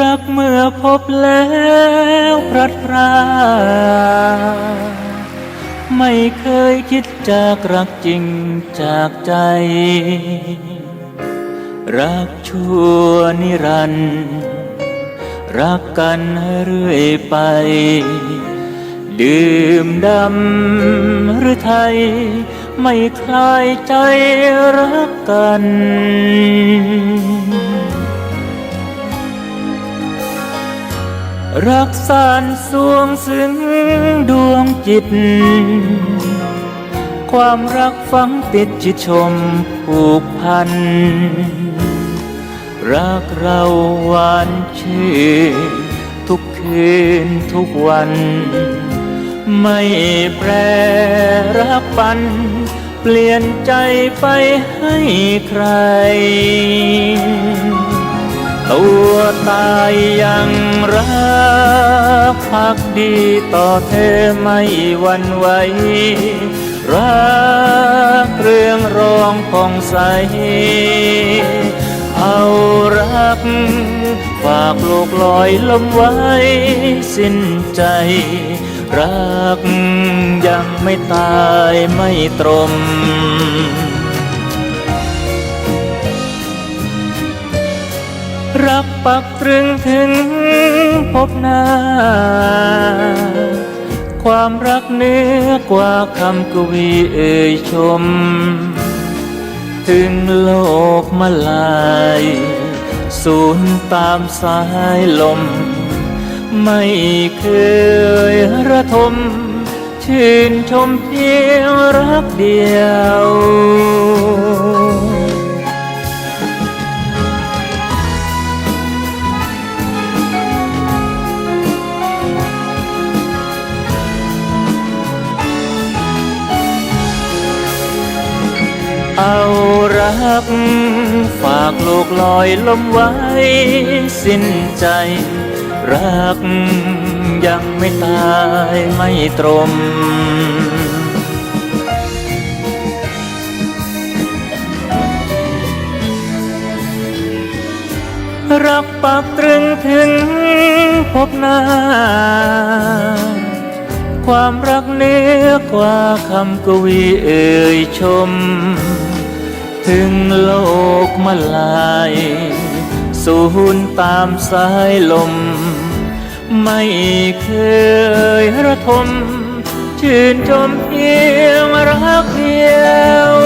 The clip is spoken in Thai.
รักเมื่อพบแล้วพลัดพราไม่เคยคิดจากรักจริงจากใจ รักชั่วนิรันดร์รักกันเรื่อยไป ดื่มดำหรือไทย ไม่คลายใจรักกัน รักสานสวงซึ้งดวงจิต ความรักฝังติดจิตชมผูกพัน รักเราหวานชื่นทุกคืนทุกวัน ไม่แปรรักปัน เปลี่ยนใจไปให้ใคร ตายยังรักพักดีต่อเธอไม่หวันไหวรักเรื่องรองผ่องใส เอารัก ฝากโลกลอยลมไว้ สิ้นใจ รักยังไม่ตายไม่ตรม รักปักตรึงถึงพบหน้า ความรักเนื้อกว่าคำกวีเอ่ยชม ถึงโลกมาลาย สูญตามสายลม ไม่เคยระทม ชื่นชมเพียงรักเดียว รัก ฝากโลกลอยลมไว้ สิ้นใจ รักยังไม่ตายไม่ตรมรักปักตรึงถึงพบหน้า ความรักเนื้อกว่าคำกวีเอ่ยชม ถึงโลกมาลายสูญตามสายลม ไม่เคยระทม ชื่นชมเพียงรักเดียว